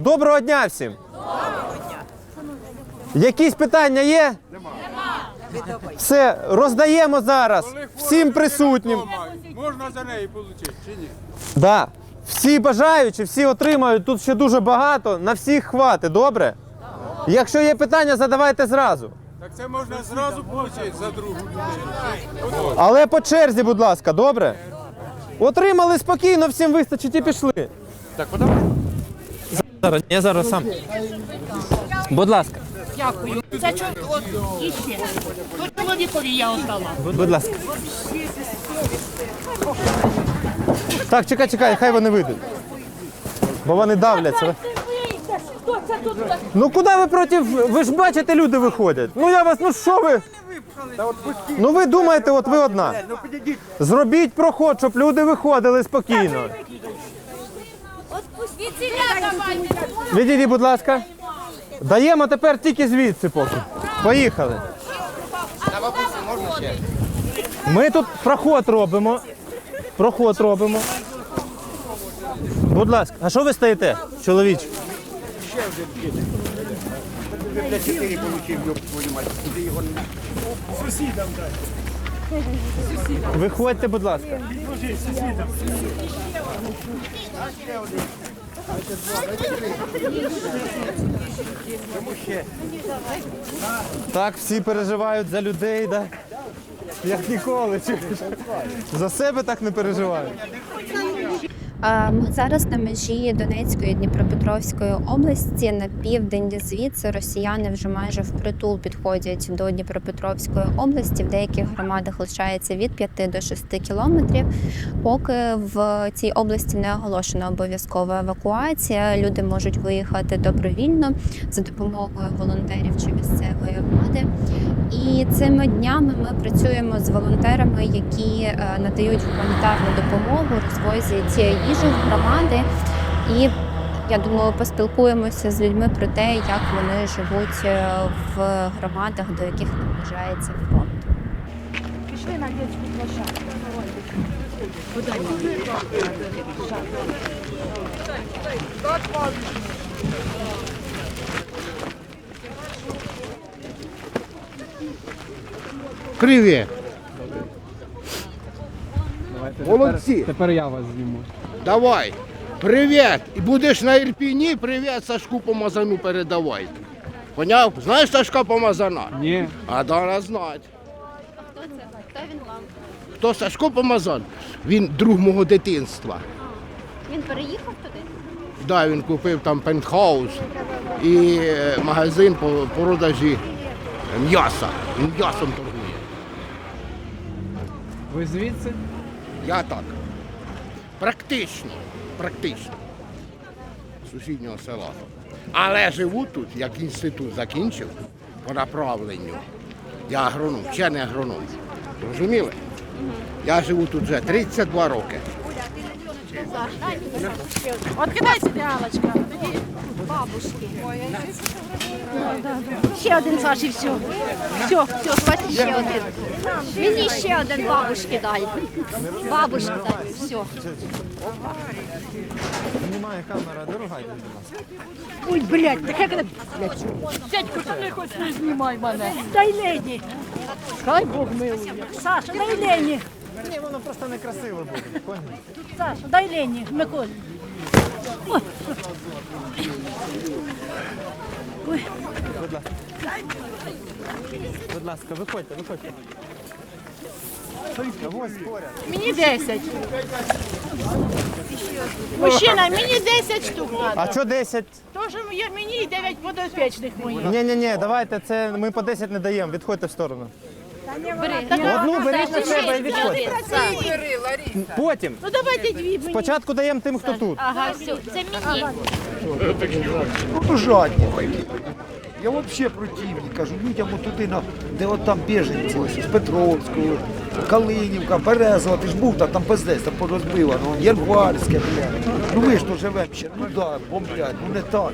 Доброго дня всім! Якісь питання є? Все, роздаємо зараз всім присутнім. Можна за неї отримати чи ні? Да. Всі бажаючі, всі отримають. Тут ще дуже багато. На всіх хватить, добре? Якщо є питання, задавайте зразу. Так це можна зразу отримати за другу. Але по черзі, будь ласка, добре? Отримали спокійно, всім вистачить і пішли. Так, подавай. Зараз, я зараз сам. Будь ласка, Дякую. Це чого от іще. Тут чоловікові я отдала. будь ласка. Так, чекай, чекай, хай вони вийдуть. Бо вони давляться. Ну куди ви проти? Ви ж бачите, люди виходять. Ну я вас, ну що ви? Ну ви думаєте, от ви одна. Зробіть проход, щоб люди виходили спокійно. Відійдіть, будь ласка. Даємо тепер тільки звідси поки. Поїхали. Ми тут проход робимо. Проход робимо. Будь ласка, а що ви стоїте, чоловіч? Виходьте, будь ласка. Так, всі переживають за людей, да? як ніколи. За себе так не переживають. Ми зараз на межі Донецької Дніпропетровської області на південь звідси росіяни вже майже впритул підходять до Дніпропетровської області. В деяких громадах лишається від 5 до 6 кілометрів. Поки в цій області не оголошена обов'язкова евакуація. Люди можуть виїхати добровільно за допомогою волонтерів чи місцевої влади. І цими днями ми працюємо з волонтерами, які е, надають гуманітарну допомогу, розвозять їжу в громади. І я думаю, поспілкуємося з людьми про те, як вони живуть е, в громадах, до яких наближається фронт. Привіт. Молодці. Тепер я вас зніму. Давай. Привіт. І будеш на Ірпіні, привіт Сашку Помазану передавай. Поняв? Знаєш Сашка Помазана? Ні. А дана знать. Хто це? Хто він вам? Хто Сашко Помазан? Він друг мого дитинства. Він переїхав туди? Да, він купив там пентхаус і е, магазин по продажі м'яса. М'ясом торгує. Ви звідси? Я так. Практично. Практично. Сусіднього села. Але живу тут, як інститут закінчив по направленню. Я агроном, вчений агроном. Розуміли? Я живу тут вже 32 роки. От кидай сюди, Алочка. Тоді бабушки. Ще один Саш і все. Все, все, хватить ще один. Мені ще один бабушки дай. Бабушки дай, все. Знімає камера, дорогайте, будь ласка. Ой, блядь, таке коли... Дядько, ти не хоч не знімай мене. Дай лені. Хай Бог милує. Саша, дай лені. Ні, воно просто некрасиво буде. поняли? Саша, дай лені, Миколі. Ой. Ой. Будь ласка, виходьте, виходьте. Ось поряд. Мені 10. Мужчина, мені 10 штук треба. А що 10? Тож мені і 9 подопічних моїх. Ні, ні, ні, давайте це ми по 10 не даємо. Відходьте в сторону. Одну беріть на себе і відходьте. Потім. Ну давайте дві мені. Спочатку даємо тим, хто тут. Ага, все, це мені. Ну, жадні. Я взагалі противник, кажу, людям от туди, на, де от там біженці, ось, з Петровського, Калинівка, Березова, ти ж був там, там пиздець, там порозбивано, Єрварське, бля. Ну ми ж то живемо ще, ну да, бомблять, ну не так.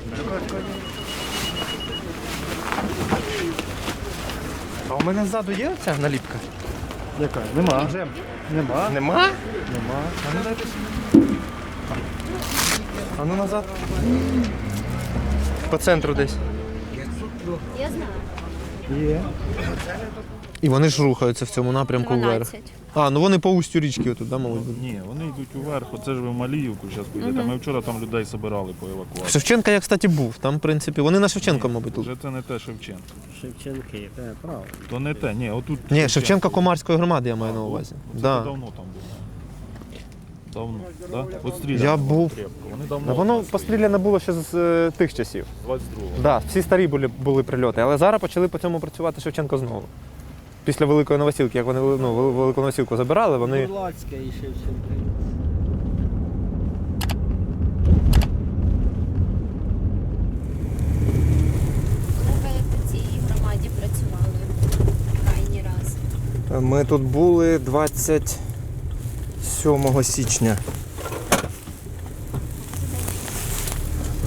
А у мене ззаду є ця наліпка? Яка? Нема. Джем. Нема. Нема? Нема. А ну дайте. А ну назад. По центру десь. Я знаю. Є. І вони ж рухаються в цьому напрямку вверх. 12. А, ну вони по устю річки отут, да, мабуть. будуть? Ні, вони йдуть уверх, оце ж ви в Маліївку зараз поїдете. Ми вчора там людей збирали по евакуації. Шевченка я, кстати, був. Там, в принципі, вони на Шевченка, мабуть, тут. Вже це не те Шевченко. Шевченки, це право. То не те, ні, отут. Ні, Шевченка Комарської громади я маю на увазі. Це Да. давно там було. Давно, да? От стріляли Я був. крепко. Вони давно. Воно постріляне було ще з е, тих часів. 22-го. Да, всі старі були, були прильоти, але зараз почали по цьому працювати Шевченко знову. Після Великої Новосілки, як вони ну, Вели- Велику Новосілку забирали, вони. Бурлацька і. Коли по цій громаді працювали крайній раз? Ми тут були 27 січня.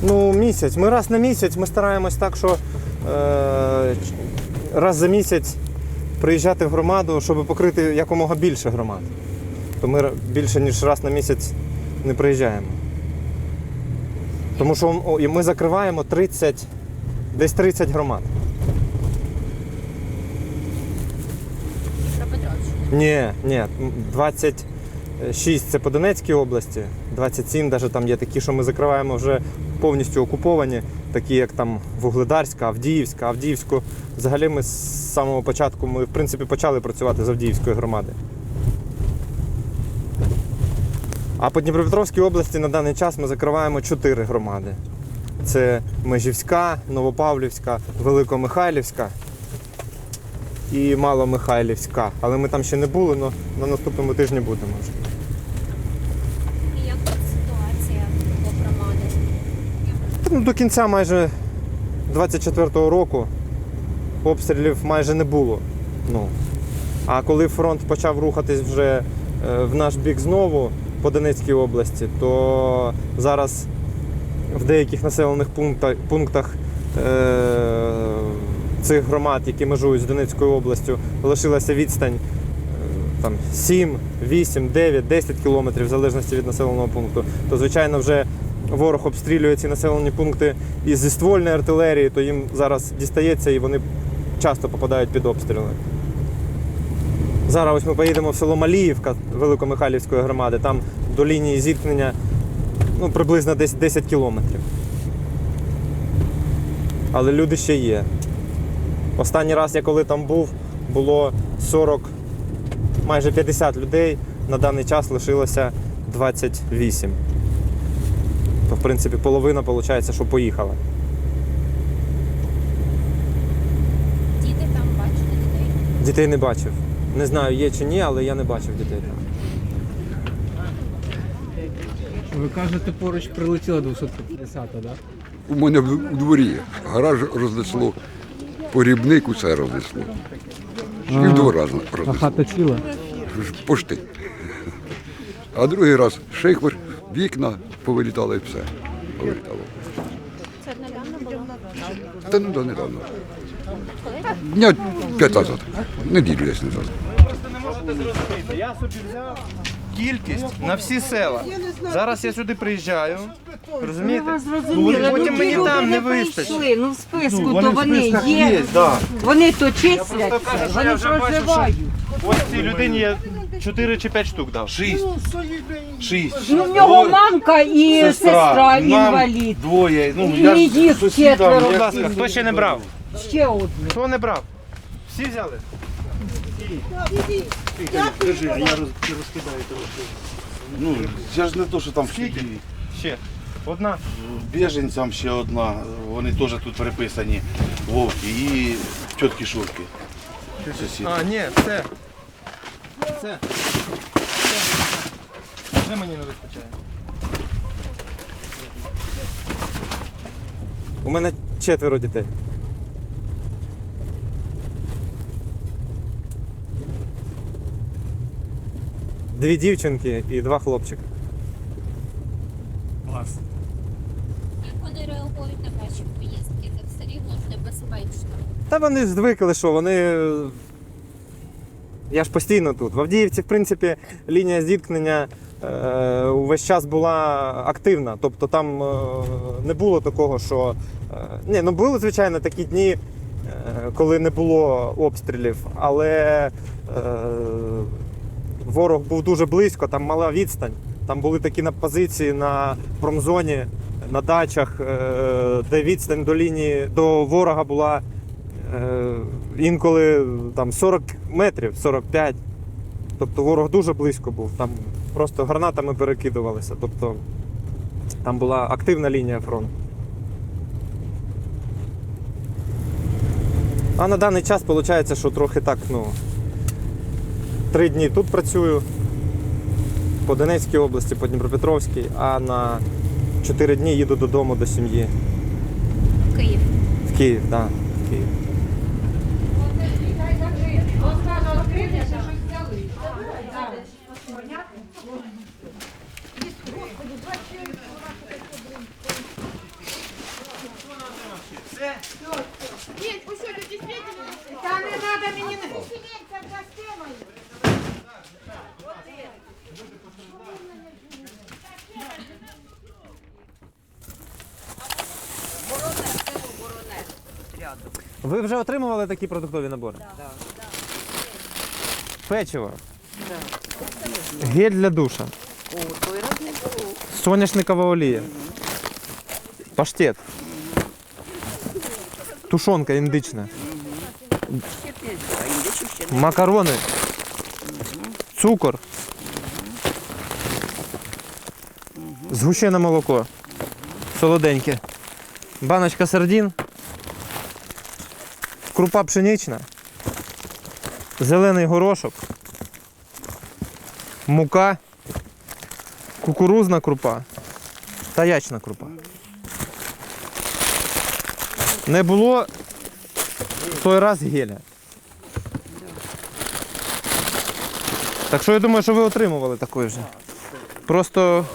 Ну, місяць. Ми раз на місяць ми стараємось так, що е, раз за місяць приїжджати в громаду, щоб покрити якомога більше громад. То ми більше ніж раз на місяць не приїжджаємо. Тому що і ми закриваємо 30, десь 30 громад. Ні, ні, 26 це по Донецькій області, 27 навіть там є такі, що ми закриваємо вже повністю окуповані, такі як там Вугледарська, Авдіївська. Авдіївську. Взагалі ми з самого початку ми в принципі почали працювати з Авдіївської громади. А по Дніпропетровській області на даний час ми закриваємо 4 громади. Це Межівська, Новопавлівська, Великомихайлівська і Маломихайлівська. Але ми там ще не були, але на наступному тижні будемо вже. І як тут ситуація по громади? Ну, до кінця майже 24-го року обстрілів майже не було. Ну. А коли фронт почав рухатись вже е, в наш бік знову по Донецькій області, то зараз в деяких населених пунктах, пунктах е, цих громад, які межують з Донецькою областю, лишилася відстань е, там, 7, 8, 9, 10 кілометрів, в залежності від населеного пункту, то звичайно вже ворог обстрілює ці населені пункти і зі ствольної артилерії, то їм зараз дістається і вони часто попадають під обстріли. Зараз ось ми поїдемо в село Маліївка Великомихайлівської громади, там до лінії зіткнення ну, приблизно десь 10 кілометрів. Але люди ще є. Останній раз, я коли там був, було 40, майже 50 людей. На даний час лишилося 28. То, в принципі, половина виходить, що поїхала. Діти там бачили дітей? Дітей не бачив. Не знаю, є чи ні, але я не бачив дітей там. Ви кажете, поруч прилетіла 250, так? Да? У мене в у дворі гараж рознесло, погрібник усе рознесло. І в два рази А рознесло. хата ціла? Ж Пошти. А другий раз шихвер, вікна повилітали і все. Повилітало. Це недавно було? Та ну да, недавно. Дня п'ять назад. Неділю десь назад. не можете зрозуміти. Я собі взяв кількість на всі села. Зараз я сюди приїжджаю. Розумієте? Ну, вони потім мені там не вистачить. Прийшли, ну в списку Ну, то вони є. да. Вони то числяться, що вони вже бачив, проживають. Ось цій людині я 4 чи 5 штук дав. 6. 6. Ну в нього мамка і сестра, інвалід. Двоє. Ну, І їх четверо. Будь ласка, хто ще не брав? Ще одне. Хто не брав? Всі взяли? Я розкидаю ну, я ж не то, що там в Скільки? Києві. Ще. Одна. Біженцям ще одна. Вони теж тут переписані. Вовки і тітки Шурки. А, ні, все. Все. Вже мені не вистачає. У мене четверо дітей. Дві дівчинки і два хлопчика. Клас. Як вони реагують на ваші поїздки? Це все рівно ж небезпечно. Та вони звикли, що вони. Я ж постійно тут. В Авдіївці, в принципі, лінія зіткнення е, увесь час була активна. Тобто там е, не було такого, що. Е, ні, ну були, звичайно, такі дні, е, коли не було обстрілів, але е, ворог був дуже близько, там мала відстань. Там були такі на позиції на промзоні, на дачах, е, де відстань до лінії до ворога була е, інколи там 40 метрів, 45. Тобто ворог дуже близько був. Там просто гранатами перекидувалися. Тобто там була активна лінія фронту. А на даний час виходить, що трохи так, ну. Три дні тут працюю по Донецькій області, по Дніпропетровській, а на 4 дні їду додому до сім'ї. В Київ. В Київ, так, в Київ. Ви вже отримували такі продуктові набори? Так. Печиво. Гель для душа. Соняшникова олія. Паштет. Тушонка індична. Макарони. Цукор. Згущене молоко. Солоденьке. Баночка сардин. Крупа пшенична. Зелений горошок. Мука. Кукурузна крупа. Та ячна крупа. Не було в той раз геля. Так що я думаю, що ви отримували такої вже. Просто.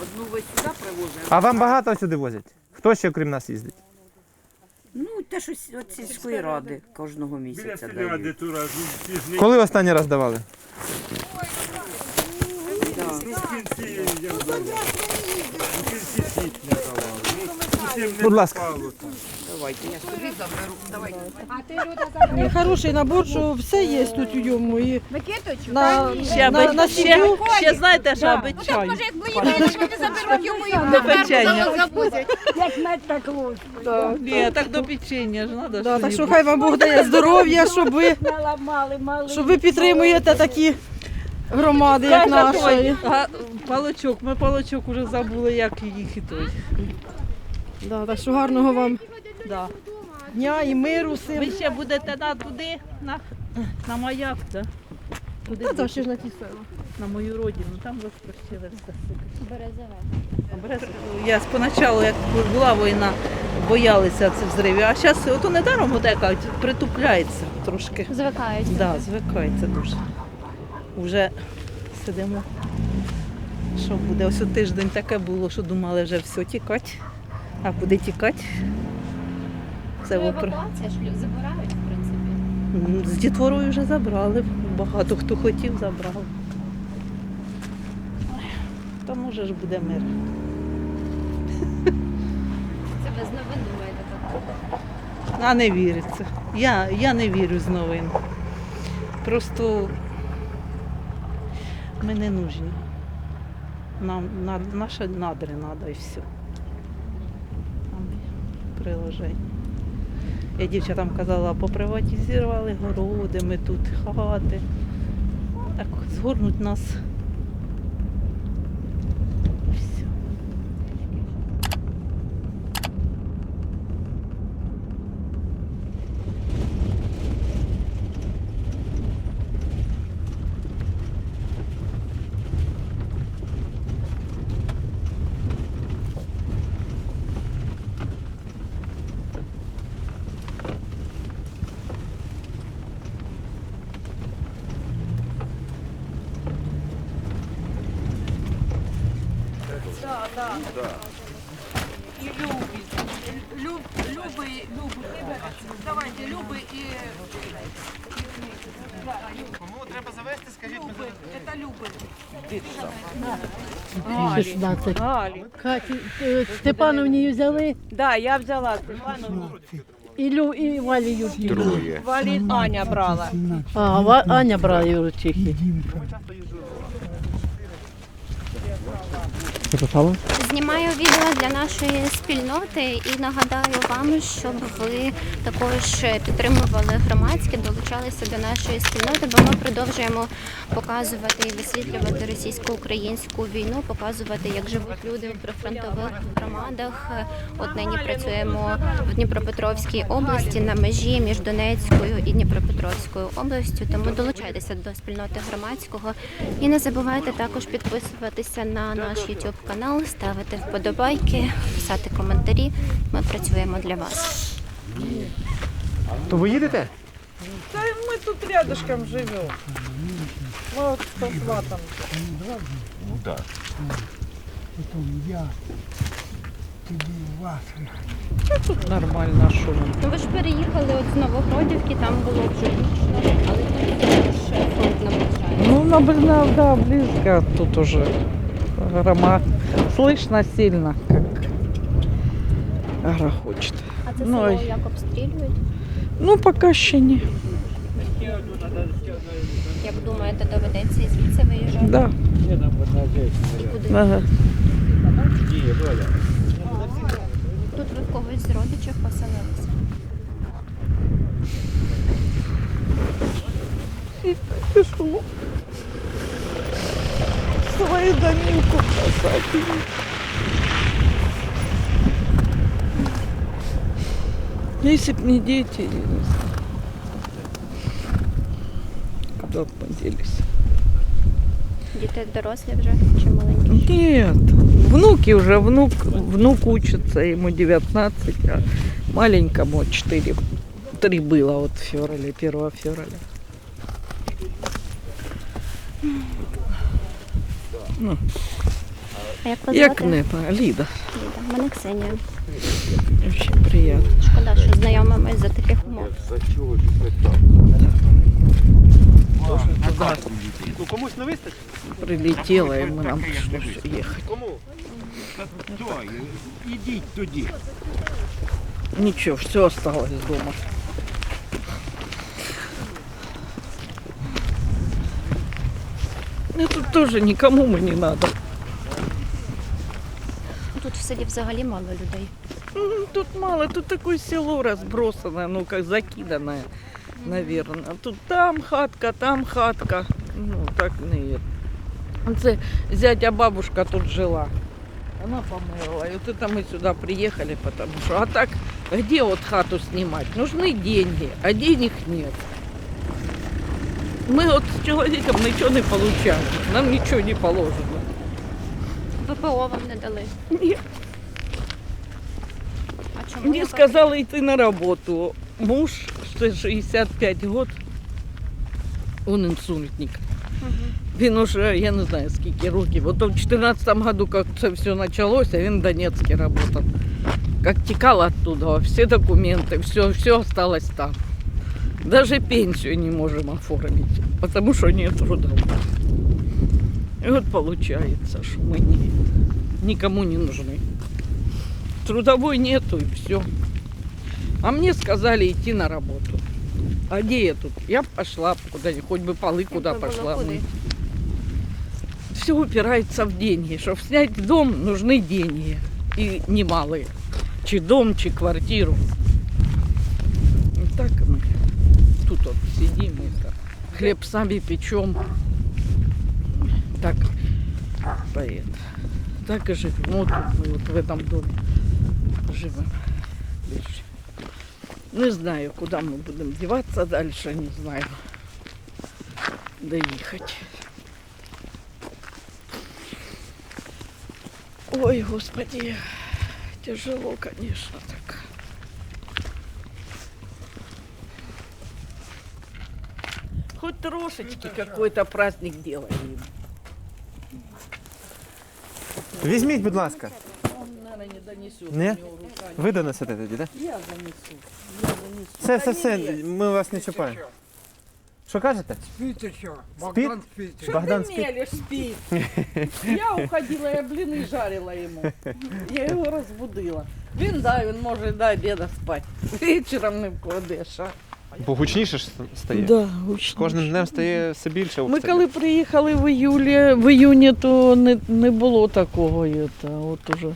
А вам багато сюди возять? Хто ще крім нас їздить? Ну, те, що от сільської ради кожного місяця дають. Коли останній раз давали? Будь ласка. Давайте, я собі заберу. Давайте. Хороший набор, що все є тут у йому. І на, Ще, на, на сім'ю. ще знаєте, що аби чаю. До печення. Як мед так ложь. Ні, так до печення ж треба. Да, так що хай вам Бог дає здоров'я, щоб ви, щоб ви підтримуєте такі громади, як наша. Палочок, ми палочок уже забули, як їх і той. Да, так що гарного вам Да. дня і миру, сил. Ви ще будете на туди, на, на маяк, так? Туди, Та ще ж на ті села. на мою родину, там розпрощили все. Березове. Я спочатку, як була війна, боялися цих взривів, а зараз ото недаром кажуть, притупляється трошки. Звикають. Да, звикається дуже. Уже сидимо. Що буде? Ось у тиждень таке було, що думали вже все тікати. А куди тікати? Це Ну, евакуація ж забирають, в принципі. З дітворою вже забрали. Багато хто хотів, забрав. Та може ж буде мир. Це ви з новин думаєте так? А не віриться. Я, я не вірю з новин. Просто ми не нужні. Нам на, наші надри треба і все. Приложення. Я дівчатам казала, поприватизували городи, ми тут хати. Так згорнуть нас. 15. Каті, е, Степановні взяли Да, я взяла Степану. і, Лю, і Валі Южній. Валі Аня брала. А, Аня брала Юрочихи. Юрчихи. Знімаю відео для нашої спільноти і нагадаю вам, щоб ви також підтримували громадське, долучалися до нашої спільноти, бо ми продовжуємо показувати і висвітлювати російсько-українську війну, показувати, як живуть люди в прифронтових громадах. От нині працюємо в Дніпропетровській області на межі між Донецькою і Дніпропетровською областю. Тому долучайтеся до спільноти громадського і не забувайте також підписуватися на наш YouTube канал, ставити вподобайки, писати коментарі. Ми працюємо для вас. То ви їдете? Та ми тут рядышком живемо. Ми от з сватом. Ну так. Тут нормально, що вам. Ну ви ж переїхали от з Новогродівки, там було вже гучно, але тут теж фронт наближається. Ну, наблюдал, да, близко. Тут уже грома. Слышно сильно, как грохочет. А це Ну, село й- як обстрілюють? Ну, поки ще ні. Як думаєте, доведеться і звідси виїжджати? Да. Куди? Ага. Тут ви когось з родичів поселилися. Пішло. Свою домівку бросати. Если б не дети, я не знаю. Куда б мы делись? Діти дорослі вже чи маленькі? Нет, внуки уже, внук, внук учится, ему 19, а маленькому 4, 3 было вот в феврале, 1 февраля. Ну, А як вас як звати? не, Ліда, Ліда. Мене Ксенія. очень приятно. Шкода, що знайомимось за таких умов. Ну комусь не вистачить? Прилетела, и мы нам пришлось ехать. Кому? Ідіть туди. Ничего, все осталось дома. Ну, тут тоже никому мы не надо. Тут в селі взагалі мало людей. М, Тут мало, тут такое село разбросанное, ну как закиданное, наверное. Тут там хатка, там хатка. Ну, так не. Це зятя бабушка тут жила. Она померла. И вот это мы сюда приехали, потому что... А так, где вот хату снимать? Нужны деньги, а денег нет. Мы вот с человеком ничего не получаем. Нам ничего не положено. ВПО вам не дали. Нет. А чому? Мне ви сказала идти на работу. Муж, что 65 год, он инсультник. Він уже, я не знаю, скільки років. От в 14 году, как це все началось, а він в Донецке работал. Как текал оттуда, все документы, все, все осталось там. Даже пенсию не можем оформить, потому что нет труда. И вот получается, что мы не, никому не нужны. Трудовой нету и все. А мне сказали идти на работу. А где я тут? Я пошла куда хоть бы полы куда пошла. куди. Все упирается в деньги. Чтобы снять дом, нужны деньги. И немалые. Чи дом, чи квартиру. И так мы тут вот сидим, это, хлеб сами печем. Так, поэт. Так и живем. Вот тут мы вот в этом доме живем. Не знаю, куда мы будем деваться дальше, не знаю. Доехать. Ой, господи, тяжело, конечно, так. Хоть трошечки какой-то праздник делаем. Візьміть, будь ласка. Он, наверное, не донесет. Не? у него рука не- Ви донесете тоді, так? Я занесу. Я занесу. Все, все, все, ми вас не чіпаємо. Що кажете? Спите що? Богдан спите. Богдан спить. Мелешь спит. Я уходила, я блины жарила ему. Я його розбудила. Він да, він може до обіду спати. Вечором не вкладеш. А? Бо гучніше ж стає. Да, З кожним днем стає все більше Ми обстрілів. коли приїхали в іюлі, в іюні, то не, не було такого. і Це, от уже.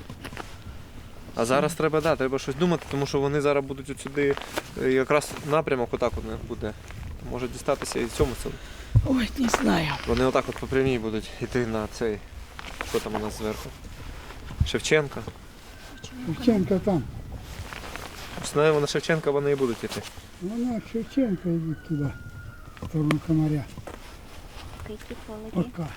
А зараз треба, да, треба щось думати, тому що вони зараз будуть от сюди, е, якраз напрямок отак от у них буде. Може дістатися і цьому селу. Ой, не знаю. Вони отак от по прямій будуть йти на цей. Що там у нас зверху? Шевченка. Шевченка там. Знаємо, на Шевченка вони і будуть йти. Вона Шевченка йде туди, в сторону комаря. Пока.